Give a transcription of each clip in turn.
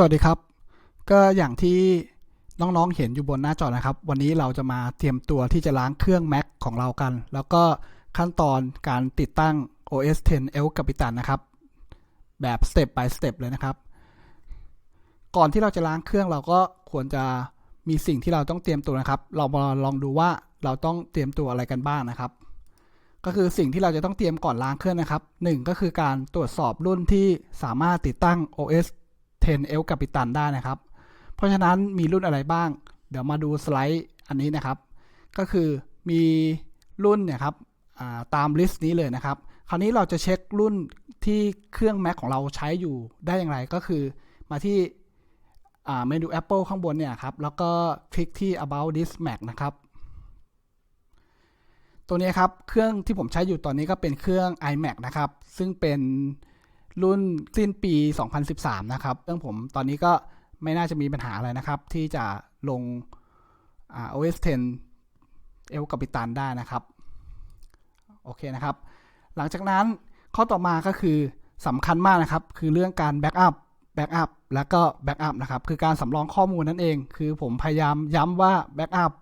สวัสดีครับ ก็อย่างที่น้องๆเห็นอยู่บนหน้าจอนะครับ วันนี้เราจะมาเตรียมตัวที่จะล้างเครื่อง Mac ของเรากัน แล้วก็ขั้นตอนการติดตั้ง OS 10 El Capitan นะครับ แบบ step by step เลยนะครับ ก่อนที่เราจะล้างเครื่องเราก็ควรจะมีสิ่งที่เราต้องเตรียมตัวนะครับ เรามาลองดูว่าเราต้องเตรียมตัวอะไรกันบ้างนะครับ ก็คือสิ่งที่เราจะต้องเตรียมก่อนล้างเครื่องนะครับหนึ่งก็คือการตรวจสอบรุ่นที่สามารถติดตั้ง OS 10 El Capitan ได้นะครับ เพราะฉะนั้นมีรุ่นอะไรบ้าง เดี๋ยวมาดูสไลด์อันนี้นะครับ ก็คือมีรุ่นเนี่ยครับาตามลิสต์นี้เลยนะครับ คราวนี้เราจะเช็ครุ่นที่เครื่อง Mac ของเราใช้อยู่ได้อย่างไรก็คือมาที่เมนู Apple ข้างบนเนี่ยครับ แล้วก็คลิกที่ about this Mac นะครับ ตัวนี้ครับ เครื่องที่ผมใช้อยู่ตอนนี้ก็เป็นเครื่อง iMac นะครับ ซึ่งเป็น รุ่นสิ้นปี 2013 นะครับเรื่องผมตอนนี้ก็ไม่น่าจะมีปัญหาอะไรนะครับ ที่จะลงอ OS 10 El Capitan ได้นะครับ โอเคนะครับ หลังจากนั้นข้อต่อมาก็คือสำคัญมากนะครับ คือเรื่องการแบ็กอัพแบ็กอัพแล้วก็แบ็กอัพนะครับ คือการสำรองข้อมูลนั่นเอง คือผมพยายามย้ำว่าแบ็กอัพ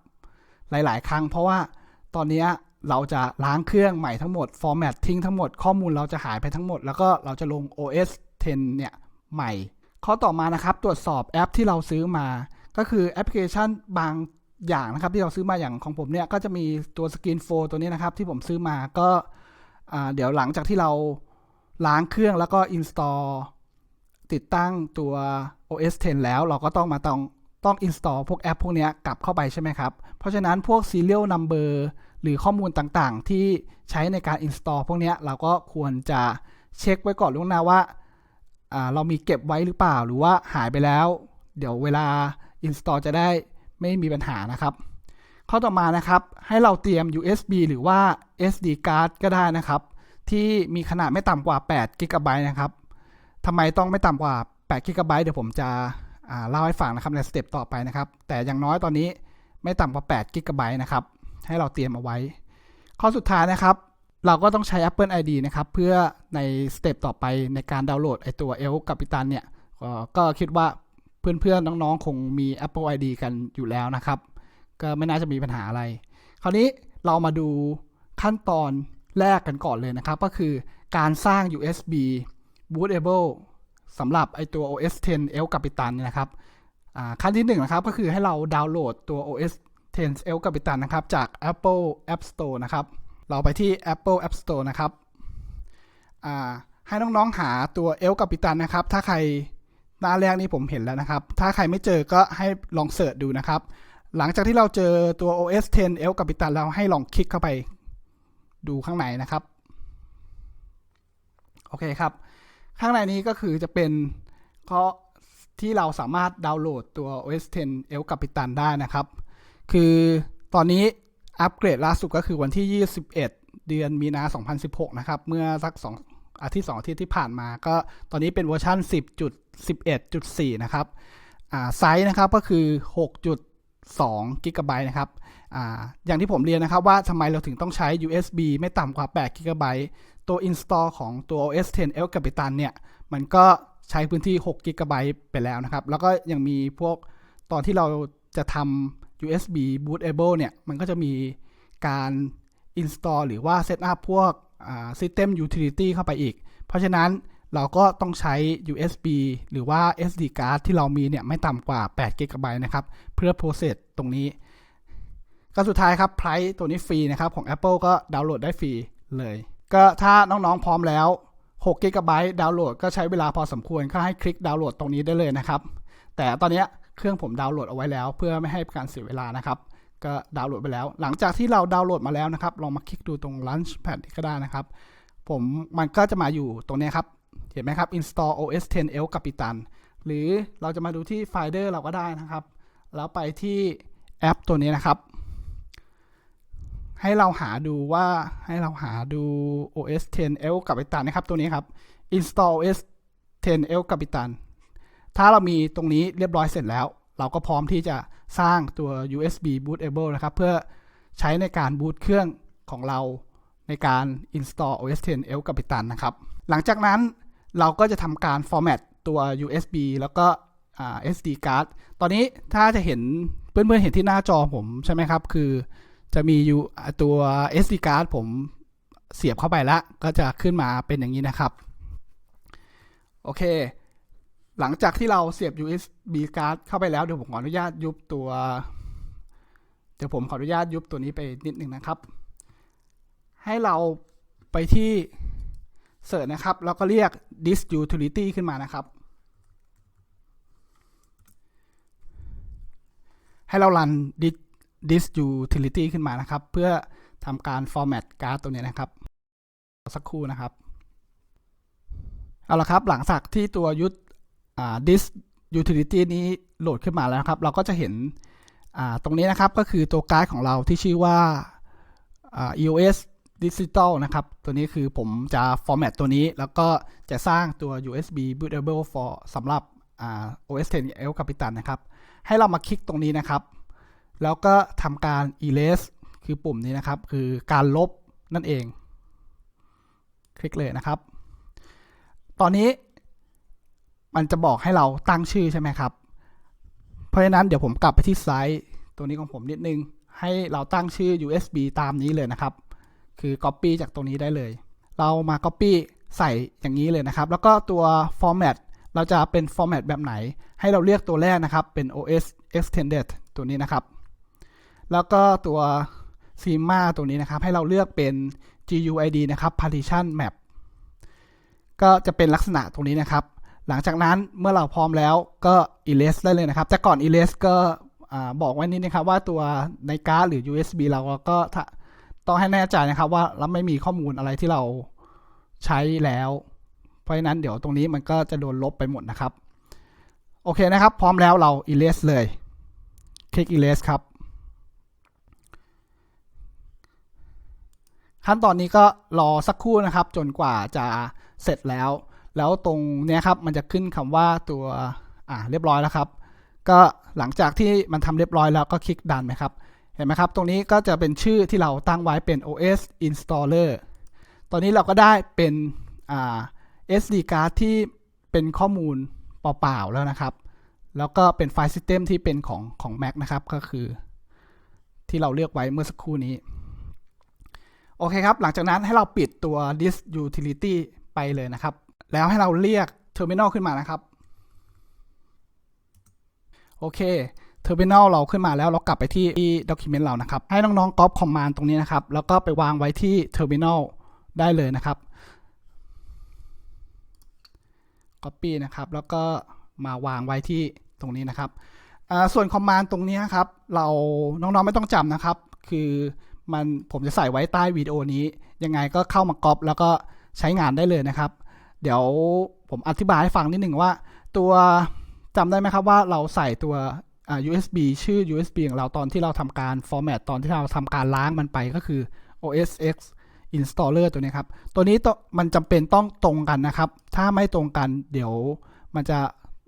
หลาย ๆ ครั้ง เพราะว่าตอนนี้ เราจะล้างเครื่องใหม่ทั้งหมด ฟอร์แมตทิ้งทั้งหมด ข้อมูลเราจะหายไปทั้งหมด แล้วก็เราจะลง OS 10 เนี่ย ใหม่ ข้อต่อมานะครับ ตรวจสอบแอปที่เราซื้อมา ก็คือแอปพลิเคชันบางอย่างนะครับ ที่เราซื้อมาอย่างของผมเนี่ย ก็จะมีตัวสกรีนโฟตัวนี้นะครับ ที่ผมซื้อมาก็เดี๋ยวหลังจากที่เราล้างเครื่องแล้วก็ install ติดตั้งตัว OS 10 แล้วเราก็ต้องมาต้องต้อง install พวกแอปพวกนี้กลับเข้าไปใช่ไหมครับ เพราะฉะนั้นพวก serial number หรือข้อมูลต่างๆ ที่ใช้ในการ install พวกนี้เราก็ควรจะเช็คไว้ก่อนล่วงหน้าว่าาเรามีเก็บไว้หรือเปล่า หรือว่าหายไปแล้ว เดี๋ยวเวลา install จะได้ไม่มีปัญหานะครับ ข้อต่อมานะครับ ให้เราเตรียม USB หรือว่า SD card ก็ได้นะครับ ที่มีขนาดไม่ต่ำกว่า8 g b นะครับทำไมต้องไม่ต่ำกว่า8 g b เดี๋ยวผมจะเล่าให้ฟังนะครับในสเต็ปต่อไปนะครับ แต่อย่างน้อยตอนนี้ไม่ต่ำกว่า8 g b นะครับ ให้เราเตรียมเอาไว้ ข้อสุดท้ายนะครับ เราก็ต้องใช้ Apple ID นะครับ เพื่อในสเต็ปต่อไปในการดาวน์โหลดไอตัว El Capitan เนี่ยก็ก็คิดว่าเพื่อนๆ น้องๆ คงมี Apple ID กันอยู่แล้วนะครับ ก็ไม่น่าจะมีปัญหาอะไร คราวนี้เรามาดูขั้นตอนแรกกันก่อนเลยนะครับ ก็คือการสร้าง USB bootable สำหรับไอตัว OS 10 El Capitan เนี่ยนะครับขั้นที่หนึ่งนะครับก็คือให้เราดาวน์โหลดตัว OS 10 El Capitan นะครับ จาก Apple App Store นะครับ เราไปที่ Apple App Store นะครับให้น้องๆหาตัว El Capitan นะครับ ถ้าใครหน้าแรกนี่ผมเห็นแล้วนะครับ ถ้าใครไม่เจอก็ให้ลองเสิร์ชดูนะครับ หลังจากที่เราเจอตัว OS 10 El Capitan แล้วให้ลองคลิกเข้าไปดูข้างในนะครับ โอเคครับ ข้างในนี้ก็คือจะเป็นก็ที่เราสามารถดาวน์โหลดตัว OS 10 El Capitan ได้นะครับ คือตอนนี้อัปเกรดล่าสุดก็คือวันที่ 21 เดือนมีนา 2016 นะครับ เมื่อสัก 2 อาทิตย์ 2 อาทิตย์ที่ผ่านมาก็ตอนนี้เป็นเวอร์ชัน10.11.4 นะครับไซส์นะครับก็คือ 6.2 กิกะไบต์นะครับออย่างที่ผมเรียนนะครับว่าทำไมเราถึงต้องใช้ USB ไม่ต่ำกว่า 8 กิกะไบต์ตัว install ของตัว OS 10 El Capitan เนี่ย มันก็ใช้พื้นที่ 6 กิกะไบต์ไปแล้วนะครับ แล้วก็ยังมีพวกตอนที่เราจะทำ USB bootable เนี่ย มันก็จะมีการ install หรือว่า set up พวก system utility เข้าไปอีก เพราะฉะนั้นเราก็ต้องใช้ USB หรือว่า SD card ที่เรามีเนี่ย ไม่ต่ำกว่า8 g b นะครับ เพื่อ process ตรงนี้ ก็สุดท้ายครับ price ตัวนี้ฟรีนะครับ ของ Apple ก็ดาวน์โหลดได้ฟรีเลย ก็ถ้าน้องๆพร้อมแล้ว6 g b ดาวน์โหลดก็ใช้เวลาพอสมควรก็ให้คลิกดาวน์โหลดตรงนี้ได้เลยนะครับ แต่ตอนนี้ เครื่องผมดาวน์โหลดเอาไว้แล้ว เพื่อไม่ให้การเสียเวลานะครับก็ดาวน์โหลดไปแล้ว หลังจากที่เราดาวน์โหลดมาแล้วนะครับลองมาคลิกดูตรง Launchpad ก็ได้นะครับ ผมมันก็จะมาอยู่ตรงนี้ครับ เห็นไหมครับ install OS 10 El Capitan หรือเราจะมาดูที่ Finder เราก็ได้นะครับ แล้วไปที่แอปตัวนี้นะครับ ให้เราหาดูว่าให้เราหาดู OS 10 El Capitan นะครับ ตัวนี้ครับ install OS 10 El Capitan ถ้าเรามีตรงนี้เรียบร้อยเสร็จแล้ว เราก็พร้อมที่จะสร้างตัว USB bootable นะครับ เพื่อใช้ในการบูตเครื่องของเราในการ install OS 10 El Capitan นะครับ หลังจากนั้นเราก็จะทำการ format ตัว USB แล้วก็ SD card ตอนนี้ถ้าจะเห็นเพื่อนๆเห็นที่หน้าจอผมใช่ไหมครับ คือจะมีอยู่ตัว SD card ผมเสียบเข้าไปแล้ว ก็จะขึ้นมาเป็นอย่างนี้นะครับ โอเค หลังจากที่เราเสียบ USB card เข้าไปแล้วเดี๋ยวผมขออนุญาตยุบตัว เดี๋ยวผมขออนุญาตยุบตัวนี้ไปนิดนึงนะครับ ให้เราไปที่เสิร์ชนะครับ แล้วก็เรียก this utility ขึ้นมานะครับ ให้เรารัน this this utility ขึ้นมานะครับ เพื่อทำการ format การ์ดตัวนี้นะครับ สักครู่นะครับ เอาละครับหลังจากที่ตัวยุทธ this utility นี้โหลดขึ้นมาแล้วครับ เราก็จะเห็นตรงนี้นะครับก็คือตัวการ์ดของเราที่ชื่อว่า EOS Digital นะครับ ตัวนี้คือผมจะ format ตัวนี้ แล้วก็จะสร้างตัว USB bootable for สำหรับ OS 10 El Capitan นะครับ ให้เรามาคลิกตรงนี้นะครับ แล้วก็ทำการ erase คือปุ่มนี้นะครับ คือการลบนั่นเอง คลิกเลยนะครับ ตอนนี้ มันจะบอกให้เราตั้งชื่อใช่ไหมครับ เพราะฉะนั้นเดี๋ยวผมกลับไปที่ไซต์ตัวนี้ของผมนิดนึง ให้เราตั้งชื่อ USB ตามนี้เลยนะครับ คือ Copy จากตรงนี้ได้เลย เรามา Copy ใส่อย่างนี้เลยนะครับ แล้วก็ตัว Format เราจะเป็น Format แบบไหน ให้เราเลือกตัวแรกนะครับ เป็น OS Extended ตัวนี้นะครับ แล้วก็ตัว Sima ตัวนี้นะครับ ให้เราเลือกเป็น GUID นะครับ Partition Map ก็จะเป็นลักษณะตรงนี้นะครับ หลังจากนั้นเมื่อเราพร้อมแล้วก็ erase ได้เลยนะครับ แต่ก่อน erase ก็บอกไว้นิดนะครับว่าตัวในการ์ดหรือ USB เราก็ต้องให้แน่ใจนะครับว่าเราไม่มีข้อมูลอะไรที่เราใช้แล้ว เพราะฉะนั้นเดี๋ยวตรงนี้มันก็จะโดนลบไปหมดนะครับ โอเคนะครับ พร้อมแล้วเรา erase เลย คลิก erase ครับ ขั้นตอนนี้ก็รอสักครู่นะครับ จนกว่าจะเสร็จแล้ว แล้วตรงเนี้ยครับมันจะขึ้นคำว่าตัวอ่าเรียบร้อยแล้วครับ ก็หลังจากที่มันทำเรียบร้อยแล้วก็คลิกดันไหมครับ เห็นไหมครับ ตรงนี้ก็จะเป็นชื่อที่เราตั้งไว้เป็น OS installer ตอนนี้เราก็ได้เป็นอ่า SD card ที่เป็นข้อมูลเปล่าๆแล้วนะครับ แล้วก็เป็นไฟล์ system ที่เป็นของของ Mac นะครับ ก็คือ ที่เราเลือกไว้เมื่อสักครู่นี้ โอเคครับ หลังจากนั้นให้เราปิดตัว disk utility ไปเลยนะครับ แล้วให้เราเรียก terminal ขึ้นมานะครับ โอเค terminal เราขึ้นมาแล้วเรากลับไปที่ document เรานะครับ ให้น้องๆ copy command ตรงนี้นะครับ แล้วก็ไปวางไว้ที่ terminal ได้เลยนะครับ copy นะครับ แล้วก็มาวางไว้ที่ตรงนี้นะครับ ส่วน command ตรงนี้ครับ เราน้องๆไม่ต้องจำนะครับ คือมันผมจะใส่ไว้ใต้วิดีโอนี้ ยังไงก็เข้ามาก๊อปแล้วก็ใช้งานได้เลยนะครับ เดี๋ยวผมอธิบายให้ฟังนิดหนึ่งว่า ตัวจำได้ไหมครับว่าเราใส่ตัว USB ชื่อ USB ของเราตอนที่เราทำการ format ตอนที่เราทำการล้างมันไปก็คือ OS X installer ตัวนี้ครับ ตัวนี้มันจำเป็นต้องตรงกันนะครับ ถ้าไม่ตรงกันเดี๋ยวมันจะ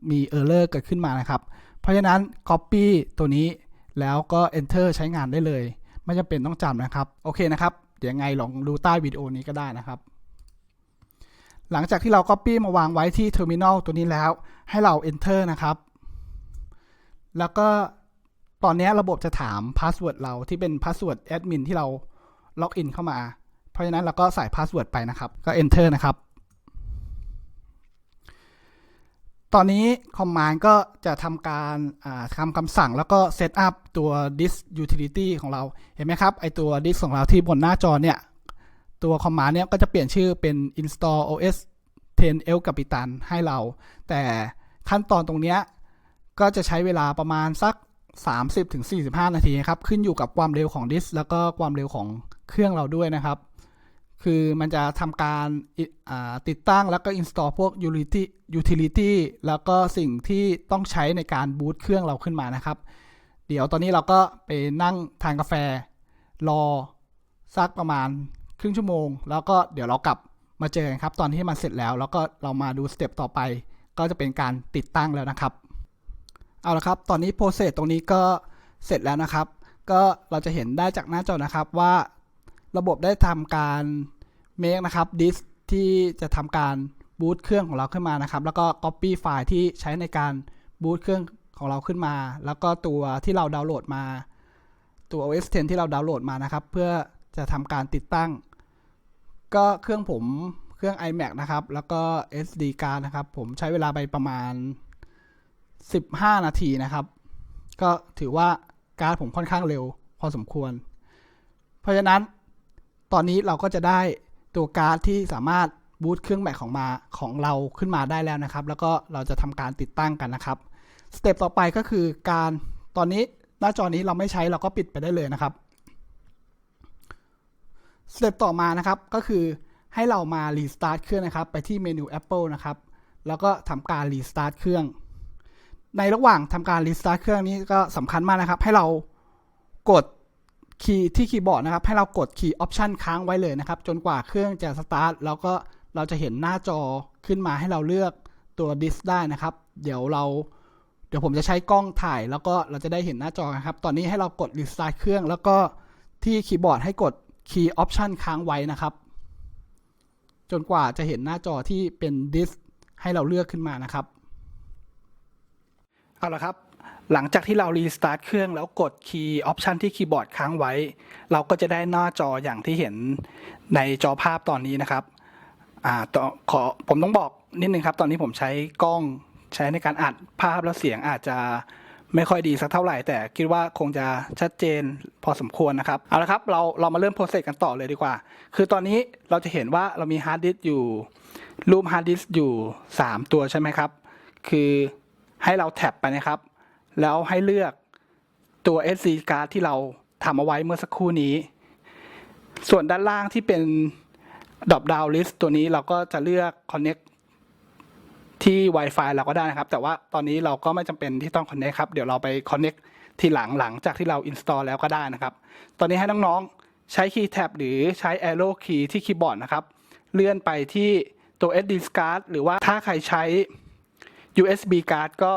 มี error เกิดขึ้นมานะครับ เพราะฉะนั้น copy ตัวนี้แล้วก็ enter ใช้งานได้เลย ไม่จำเป็นต้องจำนะครับ โอเคนะครับ เดี๋ยวไงลองดูใต้วิดีโอนี้ก็ได้นะครับ หลังจากที่เรา Copy มาวางไว้ที่ Terminal ตัวนี้แล้ว ให้เรา Enter นะครับ แล้วก็ตอนนี้ระบบจะถาม Password เราที่เป็น Password Admin ที่เราล็อกอินเข้ามา เพราะฉะนั้นเราก็ใส่ Password ไปนะครับ ก็ Enter นะครับ ตอนนี้ Command ก็จะทำการทำคำสั่งแล้วก็ Set up ตัว Disk Utility ของเรา เห็นไหมครับ ไอตัว Disk ของเราที่บนหน้าจอเนี่ย ตัว Command เนี่ยก็จะเปลี่ยนชื่อเป็น install os 10 El Capitan ให้เรา แต่ขั้นตอนตรงเนี้ยก็จะใช้เวลาประมาณสัก 30-45 นาทีครับ ขึ้นอยู่กับความเร็วของดิสแล้วก็ความเร็วของเครื่องเราด้วยนะครับ คือมันจะทำการติดตั้งแล้วก็ install พวก utility utility แล้วก็สิ่งที่ต้องใช้ในการบูตเครื่องเราขึ้นมานะครับ เดี๋ยวตอนนี้เราก็ไปนั่งทานกาแฟรอสักประมาณ ครึ่งชั่วโมง แล้วก็เดี๋ยวเรากลับมาเจอกันครับ ตอนที่มันเสร็จแล้ว แล้วก็เรามาดูสเต็ปต่อไป ก็จะเป็นการติดตั้งแล้วนะครับ เอาละครับ ตอนนี้โปรเซสตรงนี้ก็เสร็จแล้วนะครับ ก็เราจะเห็นได้จากหน้าจอนะครับว่าระบบได้ทำการ make นะครับดิสที่จะทำการบูตเครื่องของเราขึ้นมานะครับ แล้วก็ copy ไฟล์ที่ใช้ในการบูตเครื่องของเราขึ้นมา แล้วก็ตัวที่เราดาวน์โหลดมา ตัว OS 10 ที่เราดาวน์โหลดมานะครับ เพื่อจะทำการติดตั้ง ก็เครื่องผมเครื่อง iMac นะครับ แล้วก็ SD card นะครับ ผมใช้เวลาไปประมาณ 15 นาทีนะครับ ก็ถือว่าการ์ดผมค่อนข้างเร็วพอสมควร เพราะฉะนั้นตอนนี้เราก็จะได้ตัวการ์ดที่สามารถบูตเครื่องแม c ของมาของเราขึ้นมาได้แล้วนะครับ แล้วก็เราจะทำการติดตั้งกันนะครับสเต็ปต่อไปก็คือการตอนนี้หน้าจอนี้เราไม่ใช้เราก็ปิดไปได้เลยนะครับ สเต็ปต่อมานะครับก็คือให้เรามารีสตาร์ทเครื่องนะครับ ไปที่เมนู Apple นะครับ แล้วก็ทำการรีสตาร์ทเครื่อง ในระหว่างทำการรีสตาร์ทเครื่องนี้ก็สำคัญมากนะครับ ให้เรากดคีย์ที่คีย์บอร์ดนะครับ ให้เรากดคีย์ออปชันค้างไว้เลยนะครับ จนกว่าเครื่องจะสตาร์ทแล้วก็เราจะเห็นหน้าจอขึ้นมาให้เราเลือกตัวดิสได้นะครับ เดี๋ยวเราเดี๋ยวผมจะใช้กล้องถ่าย แล้วก็เราจะได้เห็นหน้าจอนะครับ ตอนนี้ให้เรากดรีสตาร์ทเครื่อง แล้วก็ที่คีย์บอร์ดให้กด คีย์ออปชันค้างไว้นะครับ จนกว่าจะเห็นหน้าจอที่เป็นดิสให้เราเลือกขึ้นมานะครับ เอาละครับ หลังจากที่เรารีสตาร์ทเครื่องแล้วกดคีย์ออปชันที่คีย์บอร์ดค้างไว้ เราก็จะได้หน้าจออย่างที่เห็นในจอภาพตอนนี้นะครับอ่าต่อขอผมต้องบอกนิดนึงครับ ตอนนี้ผมใช้กล้องใช้ในการอัดภาพแล้วเสียงอาจจะ ไม่ค่อยดีสักเท่าไหร่ แต่คิดว่าคงจะชัดเจนพอสมควรนะครับ เอาละครับ เราเรามาเริ่มโปรเซสกันต่อเลยดีกว่า คือตอนนี้เราจะเห็นว่าเรามีฮาร์ดดิสก์อยู่ รูปฮาร์ดดิสก์อยู่ 3 ตัวใช่ไหมครับ คือให้เราแท็บไปนะครับ แล้วให้เลือกตัว SD card ที่เราทำเอาไว้เมื่อสักครู่นี้ ส่วนด้านล่างที่เป็น drop down list ตัวนี้เราก็จะเลือก connect ที่ Wi-Fi เราก็ได้นะครับ แต่ว่าตอนนี้เราก็ไม่จำเป็นที่ต้อง connect ครับ เดี๋ยวเราไป connect ทีหลังหลังจากที่เรา install แล้วก็ได้นะครับ ตอนนี้ให้น้องๆ ใช้ key tab หรือใช้ arrow key ที่คีย์บอร์ดนะครับ เลื่อนไปที่ตัว SD card หรือว่าถ้าใครใช้ USB card ก็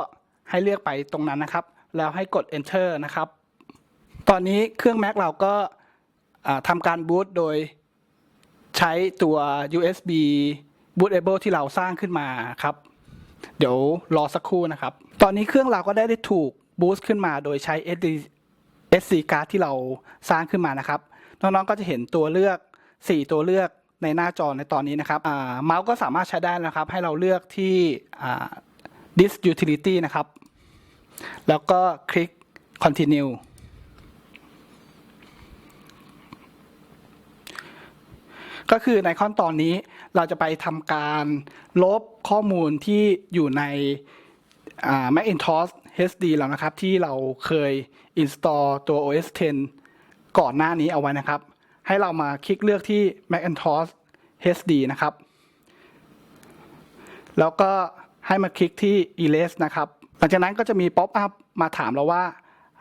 ให้เลือกไปตรงนั้นนะครับ แล้วให้กด enter นะครับ ตอนนี้เครื่อง Mac เราก็ทำการบูตโดยใช้ตัว USB bootable ที่เราสร้างขึ้นมาครับ เดี๋ยวรอสักครู่นะครับ ตอนนี้เครื่องเราก็ได้ได้ถูกบูสต์ขึ้นมาโดยใช้ SD SD card ที่เราสร้างขึ้นมานะครับ น้องๆก็จะเห็นตัวเลือก 4 ตัวเลือกในหน้าจอในตอนนี้นะครับเมาส์ก็สามารถใช้ได้นะครับ ให้เราเลือกที่ disk utility นะครับ แล้วก็คลิก continue ก็คือในขั้นตอนนี้เราจะไปทำการลบข้อมูลที่อยู่ใน Macintosh HD แล้วนะครับ ที่เราเคย install ตัว OS 10 ก่อนหน้านี้เอาไว้นะครับ ให้เรามาคลิกเลือกที่ Macintosh HD นะครับ แล้วก็ให้มาคลิกที่ erase นะครับ หลังจากนั้นก็จะมี pop up มาถามเราว่า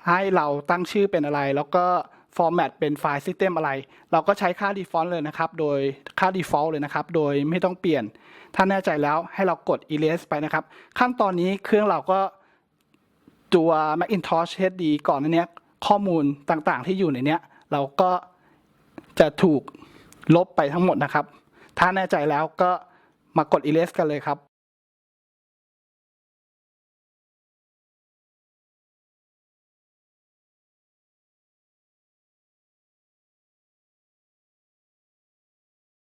ให้เราตั้งชื่อเป็นอะไรแล้วก็ format เป็นไฟล์ system อะไร เราก็ใช้ค่า default เลยนะครับ โดยค่า default เลยนะครับ โดยไม่ต้องเปลี่ยน ถ้าแน่ใจแล้วให้เรากด erase ไปนะครับ ขั้นตอนนี้เครื่องเราก็ตัว Macintosh HD ก่อนหน้านี้ข้อมูลต่างๆที่อยู่ในเนี้ย เราก็จะถูกลบไปทั้งหมดนะครับ ถ้าแน่ใจแล้วก็มากด erase กันเลยครับ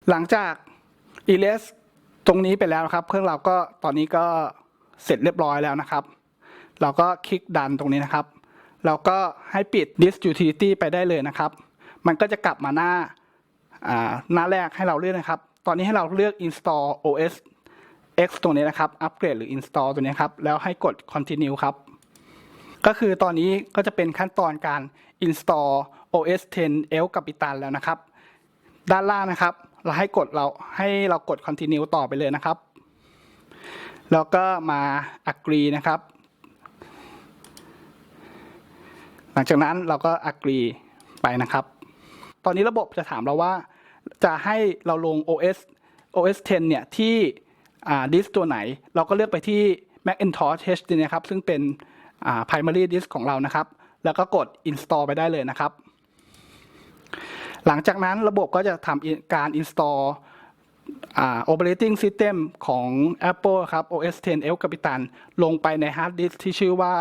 หลังจาก erase ตรงนี้ไปแล้วนะครับ เครื่องเราก็ตอนนี้ก็เสร็จเรียบร้อยแล้วนะครับ เราก็คลิกดันตรงนี้นะครับ เราก็ให้ปิด disk utility ไปได้เลยนะครับ มันก็จะกลับมาหน้าหน้าแรกให้เราเลือกนะครับ ตอนนี้ให้เราเลือก install OS X ตรงนี้นะครับ อัปเกรดหรือ install ตัวนี้ครับ แล้วให้กด continue ครับ ก็คือตอนนี้ก็จะเป็นขั้นตอนการ install OS 10 L Capitan แล้วนะครับ ด้านล่างนะครับ เราให้กดเราให้เรากด continue ต่อไปเลยนะครับ แล้วก็มา agree นะครับ หลังจากนั้นเราก็ agree ไปนะครับ ตอนนี้ระบบจะถามเราว่า จะให้เราลง OS OS 10 เนี่ย ที่ดิสตัวไหน เราก็เลือกไปที่ Macintosh HD นะครับ ซึ่งเป็นอ่า primary disk ของเรานะครับ แล้วก็กด install ไปได้เลยนะครับ หลังจากนั้นระบบก็จะทำการ install อ่า operating system ของ Apple ครับ OS 10 El Capitan ลงไปในฮาร์ดดิสก์ที่ชื่อว่า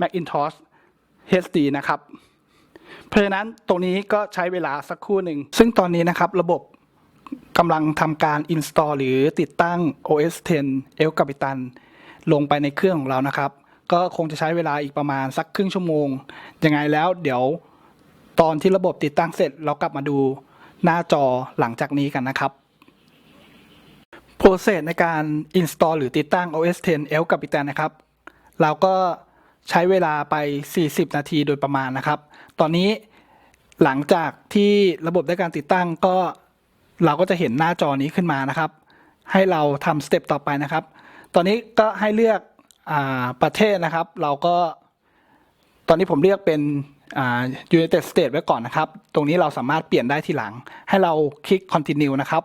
Macintosh HD นะครับ เพราะฉะนั้นตรงนี้ก็ใช้เวลาสักครู่หนึ่ง ซึ่งตอนนี้นะครับระบบกำลังทำการ install หรือติดตั้ง OS 10 El Capitan ลงไปในเครื่องของเรานะครับ ก็คงจะใช้เวลาอีกประมาณสักครึ่งชั่วโมง ยังไงแล้วเดี๋ยว ตอนที่ระบบติดตั้งเสร็จเรากลับมาดูหน้าจอหลังจากนี้กันนะครับโปรเซสในการ install หรือติดตั้ง OS 10 El Capitan นะครับ เราก็ใช้เวลาไป 40 นาทีโดยประมาณนะครับ ตอนนี้หลังจากที่ระบบได้การติดตั้งก็เราก็จะเห็นหน้าจอนี้ขึ้นมานะครับ ให้เราทำสเต็ปต่อไปนะครับ ตอนนี้ก็ให้เลือกอประเทศนะครับ เราก็ตอนนี้ผมเลือกเป็น United States ไว้ก่อนนะครับ ตรงนี้เราสามารถเปลี่ยนได้ทีหลัง ให้เราคลิก continue นะครับ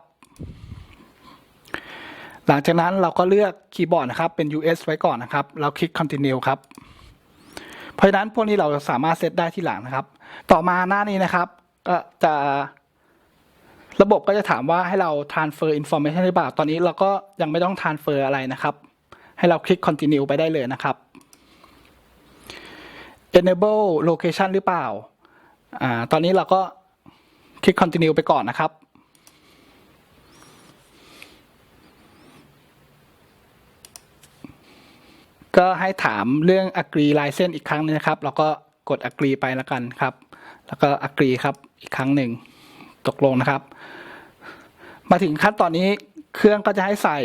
หลังจากนั้นเราก็เลือกคีย์บอร์ดนะครับเป็น US ไว้ก่อนนะครับ เราคลิก continue ครับ เพราะฉะนั้นพวกนี้เราสามารถเซตได้ทีหลังนะครับ ต่อมาหน้านี้นะครับก็จะระบบก็จะถามว่าให้เรา transfer information หรือเปล่า ตอนนี้เราก็ยังไม่ต้อง transfer อะไรนะครับ ให้เราคลิก continue ไปได้เลยนะครับ enable location หรือเปล่าอ่าตอนนี้เราก็คลิก continue ไปก่อนนะครับ ก็ให้ถามเรื่อง agree license อีกครั้งหนึงนะครับแล้วก็กด agree ไปแล้วกันครับ แล้วก็ agree ครับอีกครั้งหนึ่งตกลงนะครับ มาถึงขั้นตอนนี้เครื่องก็จะให้ใส่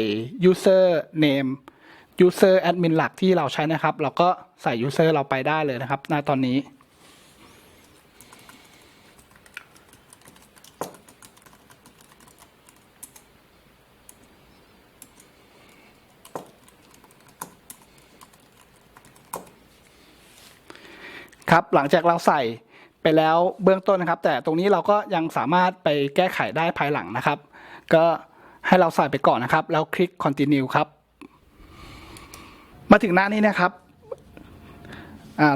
user name user admin หลักที่เราใช้นะครับ เราก็ใส่ user เราไปได้เลยนะครับณตอนนี้ ครับ หลังจากเราใส่ไปแล้วเบื้องต้นนะครับ แต่ตรงนี้เราก็ยังสามารถไปแก้ไขได้ภายหลังนะครับ ก็ให้เราใส่ไปก่อนนะครับ แล้วคลิก continue ครับ มาถึงหน้านี้นะครับ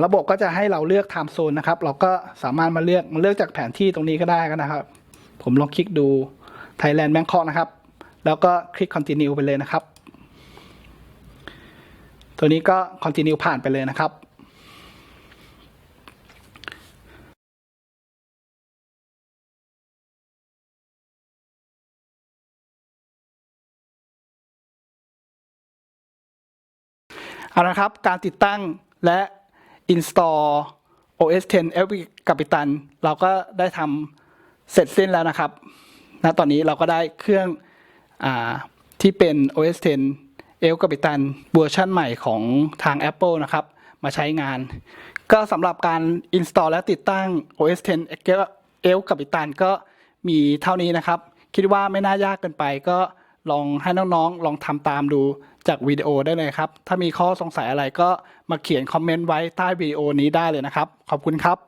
ระบบก็จะให้เราเลือกไทม์โซนนะครับ เราก็สามารถมาเลือกมาเลือกจากแผนที่ตรงนี้ก็ได้ก็นะครับ ผมลองคลิกดู Thailand Bangkok นะครับ แล้วก็คลิก continue ไปเลยนะครับ ตัวนี้ก็ continue ผ่านไปเลยนะครับ เอาละครับ การติดตั้งและ install OS 10 El Capitan เราก็ได้ทำเสร็จสิ้นแล้วนะครับณตอนนี้เราก็ได้เครื่องอที่เป็น OS 10 El Capitan เวอร์ชันใหม่ของทาง Apple นะครับ มาใช้งาน ก็สำหรับการ install และติดตั้ง OS 10 El Capitan ก็มีเท่านี้นะครับ คิดว่าไม่น่ายากเกินไปก็ ลองให้น้องๆ ลองทำตามดูจากวิดีโอได้เลยครับ ถ้ามีข้อสงสัยอะไรก็มาเขียนคอมเมนต์ไว้ใต้วิดีโอนี้ได้เลยนะครับ ขอบคุณครับ